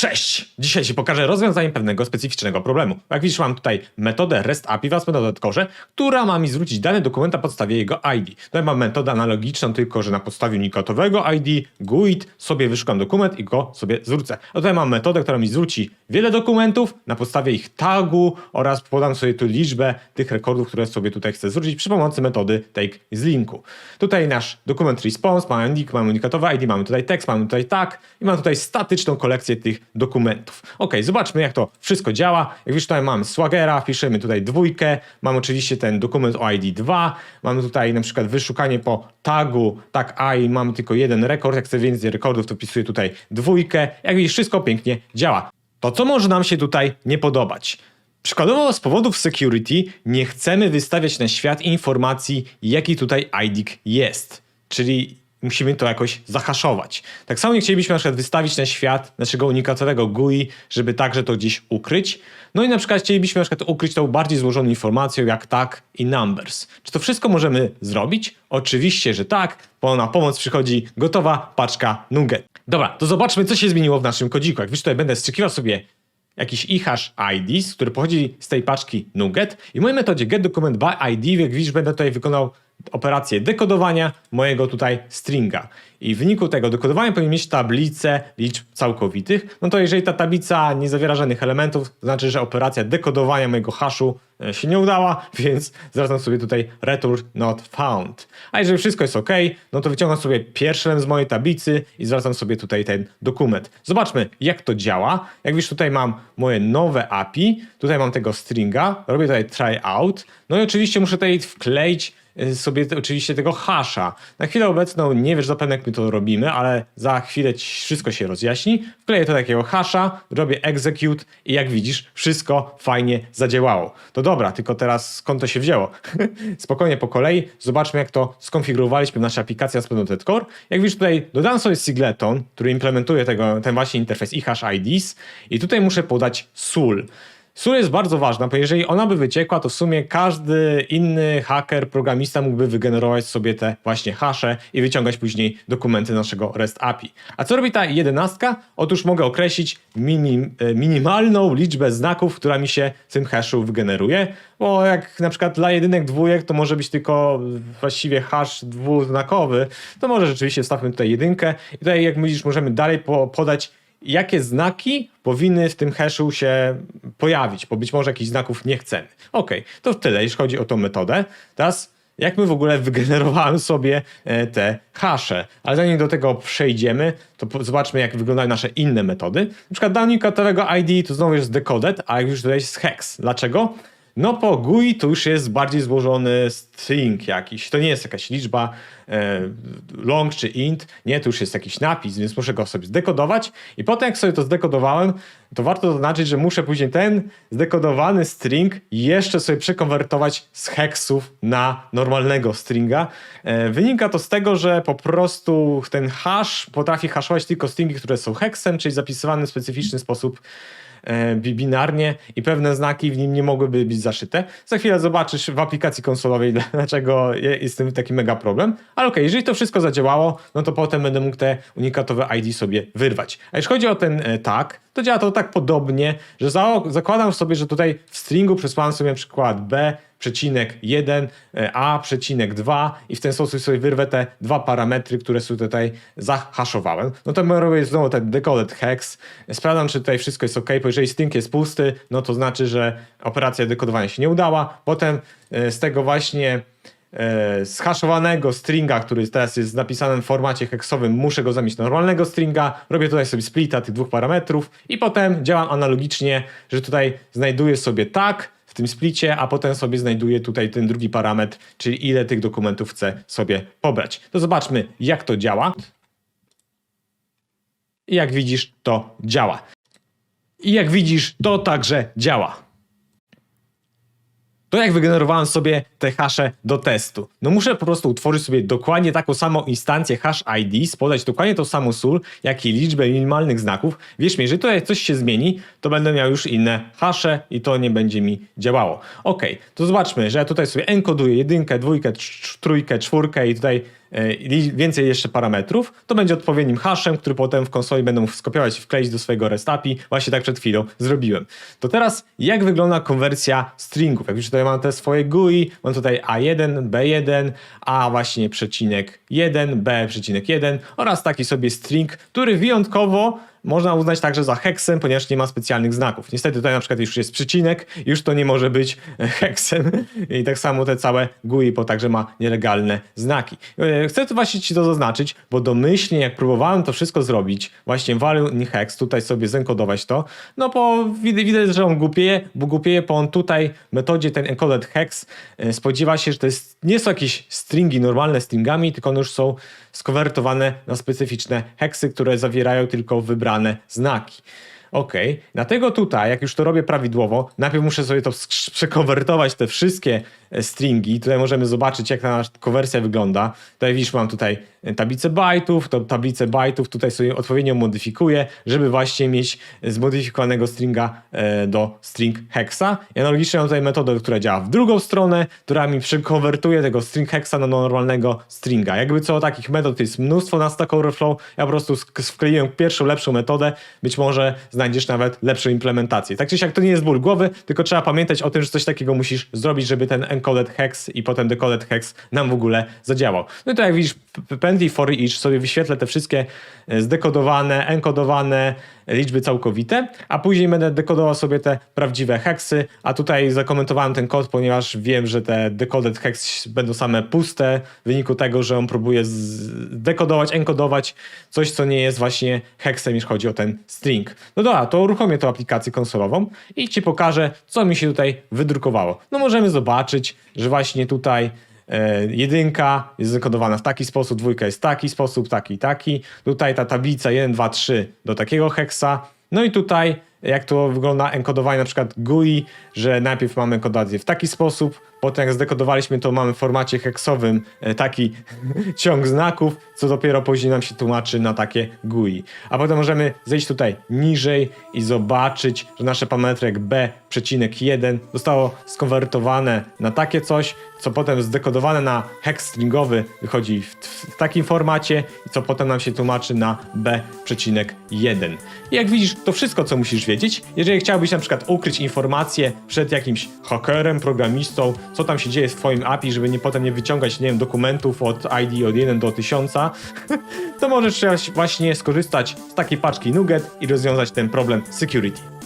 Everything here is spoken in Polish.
Cześć! Dzisiaj Ci pokażę rozwiązanie pewnego specyficznego problemu. Jak widzisz, mam tutaj metodę REST API w ASP.NET Core, która ma mi zwrócić dane dokumenta na podstawie jego ID. Tutaj mam metodę analogiczną, tylko że na podstawie unikatowego ID, GUID, sobie wyszukam dokument i go sobie zwrócę. A tutaj mam metodę, która mi zwróci wiele dokumentów na podstawie ich tagu oraz podam sobie tu liczbę tych rekordów, które sobie tutaj chcę zwrócić przy pomocy metody take z linku. Tutaj nasz dokument response, mamy unik, mamy unikatowy ID, mamy tutaj tekst, mamy tutaj tag i mam tutaj statyczną kolekcję tych dokumentów. Ok, zobaczmy jak to wszystko działa. Jak widzisz tutaj mamy Swagera, piszemy tutaj dwójkę, mam oczywiście ten dokument o ID 2, mamy tutaj na przykład wyszukanie po tagu tag i mamy tylko jeden rekord, jak chcę więcej rekordów to wpisuję tutaj dwójkę. Jak widzisz wszystko pięknie działa. To co może nam się tutaj nie podobać? Przykładowo z powodów security nie chcemy wystawiać na świat informacji, jaki tutaj ID jest. Czyli musimy to jakoś zahaszować. Tak samo nie chcielibyśmy na przykład wystawić na świat naszego unikatowego GUI, żeby także to gdzieś ukryć. No i na przykład chcielibyśmy na przykład ukryć tą bardziej złożoną informacją jak tag i numbers. Czy to wszystko możemy zrobić? Oczywiście, że tak, bo na pomoc przychodzi gotowa paczka Nugget. Dobra, to zobaczmy co się zmieniło w naszym kodziku. Jak wiesz tutaj będę strzykiwał sobie jakiś e-hash IDs, który pochodzi z tej paczki NuGet i w mojej metodzie getDocumentById, jak widzisz, będę tutaj wykonał operację dekodowania mojego tutaj stringa. I w wyniku tego dekodowania powinien mieć tablicę liczb całkowitych. No to jeżeli ta tablica nie zawiera żadnych elementów, to znaczy, że operacja dekodowania mojego haszu e, się nie udała, więc zwracam sobie tutaj return not found. A jeżeli wszystko jest ok, no to wyciągam sobie pierwszy z mojej tablicy i zwracam sobie tutaj ten dokument. Zobaczmy, jak to działa. Jak widzisz, tutaj mam moje nowe API, tutaj mam tego stringa, robię tutaj try out, no i oczywiście muszę tutaj wkleić sobie te, oczywiście tego hasza. Na chwilę obecną nie wiesz zapewne jak my to robimy, ale za chwilę wszystko się rozjaśni. Wkleję to takiego hasza, robię execute i jak widzisz wszystko fajnie zadziałało. To dobra, tylko teraz skąd to się wzięło? Spokojnie po kolei zobaczmy jak to skonfigurowaliśmy w naszej aplikacji ASP.NET Core. Jak widzisz tutaj dodałem sobie singleton, który implementuje tego, ten właśnie interfejs i hash IDs i tutaj muszę podać SUL. Sól jest bardzo ważna, bo jeżeli ona by wyciekła, to w sumie każdy inny haker, programista mógłby wygenerować sobie te właśnie hasze i wyciągać później dokumenty naszego REST API. A co robi ta jedenastka? Otóż mogę określić minim, e, minimalną liczbę znaków, która mi się w tym haszu wygeneruje, bo jak na przykład dla jedynek, dwójek to może być tylko właściwie hash dwuznakowy, to może rzeczywiście wstawmy tutaj jedynkę i tutaj jak widzisz możemy dalej po, podać jakie znaki powinny w tym haszu się pojawić, bo być może jakichś znaków nie chcemy. Ok, to tyle, jeśli chodzi o tą metodę. Teraz jak my w ogóle wygenerowałem sobie e, te hasze. Ale zanim do tego przejdziemy, to zobaczmy jak wyglądają nasze inne metody. Na przykład dla unikatowego ID to znowu jest decoded, a już tutaj jest hex. Dlaczego? No po GUI to już jest bardziej złożony string jakiś. To nie jest jakaś liczba e, long czy int. Nie, to już jest jakiś napis, więc muszę go sobie zdekodować. I potem jak sobie to zdekodowałem, to warto zaznaczyć, że muszę później ten zdekodowany string jeszcze sobie przekonwertować z hexów na normalnego stringa. E, wynika to z tego, że po prostu ten hash potrafi haszować tylko stringi, które są hexem, czyli zapisywane w specyficzny sposób e, bi- binarnie i pewne znaki w nim nie mogłyby być zaszyte. Za chwilę zobaczysz w aplikacji konsolowej, dlaczego je- jest z tym taki mega problem. Ale okej, jeżeli to wszystko zadziałało, no to potem będę mógł te unikatowe ID sobie wyrwać. A jeśli chodzi o ten e, tag, to działa to tak podobnie, że za, zakładam sobie, że tutaj w stringu przesłałem sobie na przykład b przecinek 1, e, a przecinek 2 i w ten sposób sobie wyrwę te dwa parametry, które sobie tutaj zahaszowałem. No to robię znowu ten decoded hex, sprawdzam, czy tutaj wszystko jest ok, bo jeżeli string jest pusty, no to znaczy, że operacja dekodowania się nie udała. Potem e, z tego właśnie zhaszowanego stringa, który teraz jest w formacie heksowym, muszę go zamienić na normalnego stringa. Robię tutaj sobie splita tych dwóch parametrów i potem działam analogicznie, że tutaj znajduję sobie tag w tym splicie, a potem sobie znajduję tutaj ten drugi parametr, czyli ile tych dokumentów chcę sobie pobrać. To zobaczmy, jak to działa. I jak widzisz, to działa. I jak widzisz, to także działa. To jak wygenerowałem sobie te hasze do testu? No muszę po prostu utworzyć sobie dokładnie taką samą instancję hash ID, podać dokładnie tą samą sól, jak i liczbę minimalnych znaków. Wierz mi, jeżeli tutaj coś się zmieni, to będę miał już inne hasze i to nie będzie mi działało. Ok, to zobaczmy, że ja tutaj sobie enkoduję jedynkę, dwójkę, trójkę, czwórkę i tutaj więcej jeszcze parametrów, to będzie odpowiednim hashem, który potem w konsoli będą skopiować i wkleić do swojego REST API. Właśnie tak przed chwilą zrobiłem. To teraz jak wygląda konwersja stringów? Jak już tutaj mam te swoje GUI, mam tutaj A1, B1, A właśnie przecinek 1, B przecinek 1 oraz taki sobie string, który wyjątkowo można uznać także za heksem, ponieważ nie ma specjalnych znaków. Niestety tutaj na przykład już jest przecinek, już to nie może być heksem i tak samo te całe GUI, bo także ma nielegalne znaki. E, Chcę tu właśnie Ci to zaznaczyć, bo domyślnie jak próbowałem to wszystko zrobić, właśnie value in hex, tutaj sobie zenkodować to, no bo widać, widać że on głupieje, bo głupieje, bo on tutaj w metodzie ten encoded hex e, spodziewa się, że to jest, nie są jakieś stringi normalne stringami, tylko one już są skonwertowane na specyficzne heksy, które zawierają tylko wybrane znaki. Ok, dlatego tutaj, jak już to robię prawidłowo, najpierw muszę sobie to przekonwertować, te wszystkie e, stringi. Tutaj możemy zobaczyć, jak ta nasza konwersja wygląda. Tutaj widzisz, mam tutaj tablicę bajtów, to tablicę bajtów tutaj sobie odpowiednio modyfikuję, żeby właśnie mieć zmodyfikowanego stringa e, do string hexa. I analogicznie mam tutaj metodę, która działa w drugą stronę, która mi przekonwertuje tego string hexa na normalnego stringa. Jakby co, takich metod jest mnóstwo na Stack Overflow. Ja po prostu wkleiłem pierwszą, lepszą metodę. Być może znajdziesz nawet lepszą implementację. Tak czy siak to nie jest ból głowy, tylko trzeba pamiętać o tym, że coś takiego musisz zrobić, żeby ten encoded hex i potem decoded hex nam w ogóle zadziałał. No i to jak widzisz, pętli for each sobie wyświetlę te wszystkie e, zdekodowane, enkodowane liczby całkowite, a później będę dekodował sobie te prawdziwe heksy, a tutaj zakomentowałem ten kod, ponieważ wiem, że te decoded hex będą same puste w wyniku tego, że on próbuje dekodować, enkodować coś, co nie jest właśnie heksem, jeśli chodzi o ten string. No dobra, to uruchomię tą aplikację konsolową i Ci pokażę, co mi się tutaj wydrukowało. No możemy zobaczyć, że właśnie tutaj jedynka jest zakodowana w taki sposób, dwójka jest w taki sposób, taki taki. Tutaj ta tablica 1, 2, 3 do takiego heksa. No i tutaj jak to wygląda enkodowanie na przykład GUI, że najpierw mamy enkodację w taki sposób, potem jak zdekodowaliśmy to mamy w formacie heksowym e, taki ciąg znaków, co dopiero później nam się tłumaczy na takie GUI. A potem możemy zejść tutaj niżej i zobaczyć, że nasze parametry jak B,1 zostało skonwertowane na takie coś, co potem zdekodowane na hex stringowy wychodzi w, w takim formacie co potem nam się tłumaczy na B,1. I jak widzisz, to wszystko, co musisz Jeżeli chciałbyś na przykład ukryć informacje przed jakimś hakerem, programistą, co tam się dzieje w twoim API, żeby nie potem nie wyciągać, nie wiem, dokumentów od ID od 1 do 1000, to możesz właśnie skorzystać z takiej paczki Nuget i rozwiązać ten problem security.